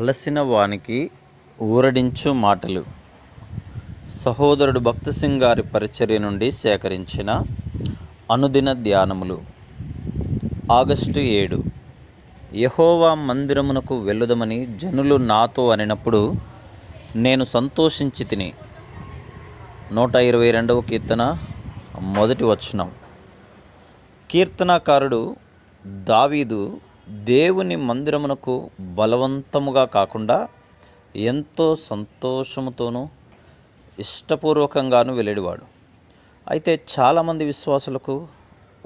అలసిన వానికి ఊరడించు మాటలు. సహోదరుడు భక్త సింగ్ గారి పరిచర్య నుండి సేకరించిన అనుదిన ధ్యానములు. ఆగస్టు ఏడు. యహోవా మందిరమునకు వెళ్ళుదమని జనులు నాతో అనినప్పుడు నేను సంతోషించి తిని. నూట ఇరవై రెండవ కీర్తన మొదటి వచనం. కీర్తనాకారుడు దావీదు దేవుని మందిరమునకు బలవంతముగా కాకుండా ఎంతో సంతోషముతోనూ ఇష్టపూర్వకంగాను వెళ్ళేవాడు అయితే చాలామంది విశ్వాసులకు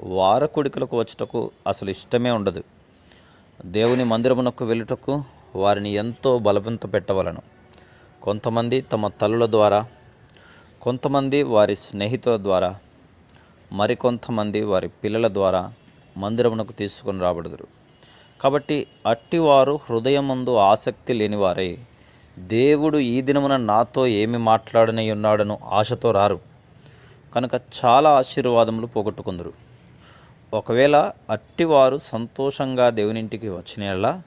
వారకుడికలకు వచ్చుటకు అసలు ఇష్టమే ఉండదు. దేవుని మందిరమునకు వెళ్ళుటకు వారిని ఎంతో బలవంత పెట్టవలను. కొంతమంది తమ తల్లుల ద్వారా కొంతమంది వారి స్నేహితుల ద్వారా మరికొంతమంది వారి పిల్లల ద్వారా మందిరమునకు తీసుకొని రాబడదురు. కాబట్టి అట్టివారు హృదయమందు ఆసక్తి లేనివారై. దేవుడు ఈ దినమున నాతో ఏమి మాట్లాడని ఉన్నాడను ఆశతో రారు. కనుక చాలా ఆశీర్వాదములు పోగొట్టుకుందరు. ఒకవేళ అట్టివారు సంతోషంగా దేవునింటికి వచ్చినలా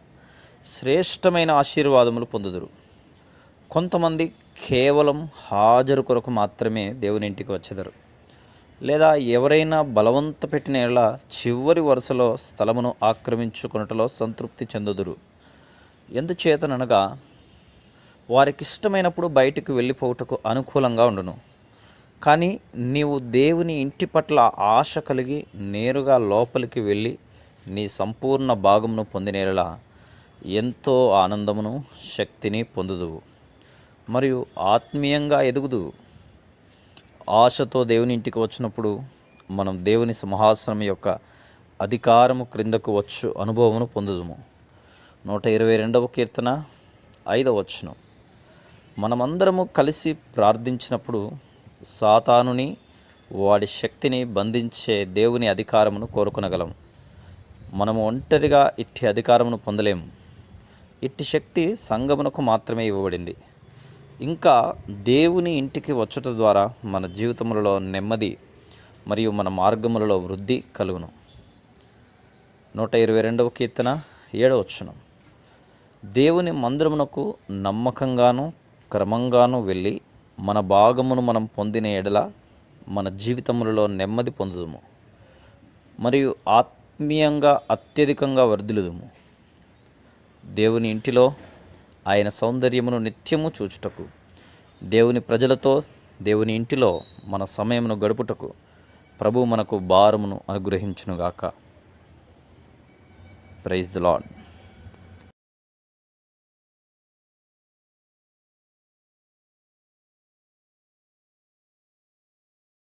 శ్రేష్టమైన ఆశీర్వాదములు పొందుదురు. కొంతమంది కేవలం హాజరు కొరకు మాత్రమే దేవునింటికి వచ్చేదారు. లేదా ఎవరైనా బలవంత పెట్టిన ఎడల చివరి వరుసలో స్థలమును ఆక్రమించుకొనుటలో సంతృప్తి చెందుదురు. ఎందుచేతననగా వారికి ఇష్టమైనప్పుడు బయటికి వెళ్ళిపోవుటకు అనుకూలంగా ఉండును. కానీ నీవు దేవుని ఇంటి పట్ల ఆశ కలిగి నేరుగా లోపలికి వెళ్ళి నీ సంపూర్ణ భాగమును పొందినేలా ఎంతో ఆనందమును శక్తిని పొందుదువు. మరియు ఆత్మీయంగా ఎదుగుదువు. ఆశతో దేవుని ఇంటికి వచ్చినప్పుడు మనం దేవుని సింహాసనం యొక్క అధికారము క్రిందకు వచ్చు అనుభవమును పొందుదుము. నూట ఇరవై రెండవ కీర్తన ఐదవ వచ్చును మనమందరము కలిసి ప్రార్థించినప్పుడు సాతానుని వాడి శక్తిని బంధించే దేవుని అధికారమును కోరుకొనగలం మనము ఒంటరిగా ఇట్టి అధికారమును పొందలేము. ఇట్టి శక్తి సంగమునకు మాత్రమే ఇవ్వబడింది. ఇంకా దేవుని ఇంటికి వచ్చుట ద్వారా మన జీవితములలో నెమ్మది మరియు మన మార్గములలో వృద్ధి కలుగును. నూట ఇరవై రెండవ కీర్తన ఏడవ వచ్చును దేవుని మందిరమునకు నమ్మకంగాను క్రమంగాను వెళ్ళి మన భాగమును మనం పొందిన ఎడల మన జీవితములలో నెమ్మది పొందుదుము. మరియు ఆత్మీయంగా అత్యధికంగా వర్ధిల్లుదుము. దేవుని ఇంటిలో ఆయన సౌందర్యమును నిత్యము చూచుటకు దేవుని ప్రజలతో దేవుని ఇంటిలో మన సమయమును గడుపుటకు ప్రభు మనకు భారమును అనుగ్రహించునుగాక. Praise the lord